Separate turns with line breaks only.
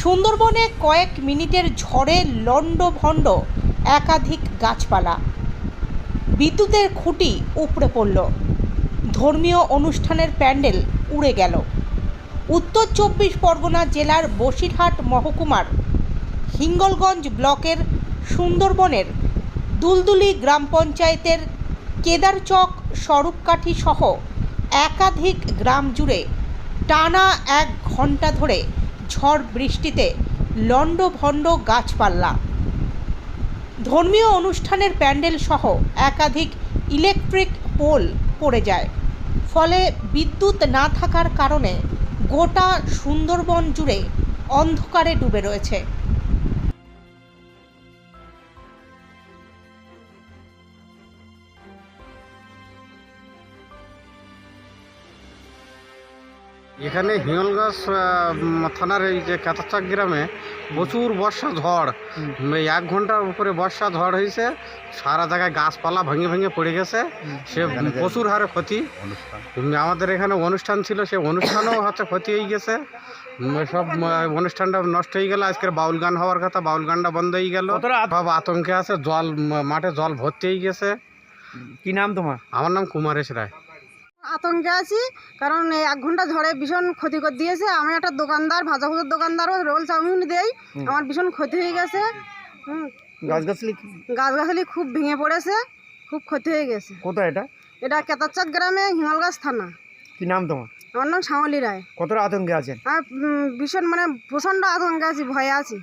সুন্দরবনে কয়েক মিনিটের ঝড়ে লণ্ডভণ্ড একাধিক গাছপালা। বিদ্যুতের খুঁটি উপড়ে পড়ল। ধর্মীয় অনুষ্ঠানের প্যান্ডেল উড়ে গেল। উত্তর চব্বিশ পরগনা জেলার বসিরহাট মহকুমার হিঙ্গলগঞ্জ ব্লকের সুন্দরবনের দুলদুলি গ্রাম পঞ্চায়েতের কেদারচক স্বরূপকাঠি সহ একাধিক গ্রাম জুড়ে টানা এক ঘণ্টা ধরে ঝড় বৃষ্টিতে লণ্ডভণ্ড গাছপাল্লা ধর্মীয় অনুষ্ঠানের প্যান্ডেল সহ একাধিক ইলেকট্রিক পোল পড়ে যায়। ফলে বিদ্যুৎ না থাকার কারণে গোটা সুন্দরবন জুড়ে অন্ধকারে ডুবে রয়েছে।
এখানে হিঙ্গলগাছ থানার এই যে কাতাচাক গ্রামে প্রচুর বর্ষা ঝড়। এক ঘণ্টার উপরে বর্ষা ঝড় হয়েছে সারা জায়গায় গাছপালা ভেঙে ভেঙে পড়ে গেছে। সে প্রচুর হারে ক্ষতি। আমাদের এখানে অনুষ্ঠান ছিল সে অনুষ্ঠানও হচ্ছে ক্ষতি হয়ে গেছে। সব অনুষ্ঠানটা নষ্ট হয়ে গেল আজকের বাউল গান হওয়ার কথা বাউল গানটা বন্ধ হয়ে গেল। সব আতঙ্কে আছে জল মাঠে জল ভর্তি হয়ে গেছে।
কি নাম তোমার?
আমার নাম কুমারেশ রায়।
আতঙ্কে আছি কারণ এই এক ঘণ্টা ঝড়ে ভীষণ ক্ষতি করে দিয়েছে। আমি একটা দোকানদার ভাজাভুজের দোকানদারও রোল চাউমিন দেই। আমার ভীষণ ক্ষতি হয়ে গেছে।
গাছগাছলি
গাছগাছালি খুব ভেঙে পড়েছে খুব ক্ষতি হয়ে গেছে।
কোথায় এটা?
এটা কেতারচাক গ্রামে হিমালগাছ থানা।
কি নাম তোমার?
আমার নাম শ্যামলী রায়।
কতটা আতঙ্কে আছেন?
আর ভীষণ মানে প্রচণ্ড আতঙ্কে আছি ভয়ে আছি।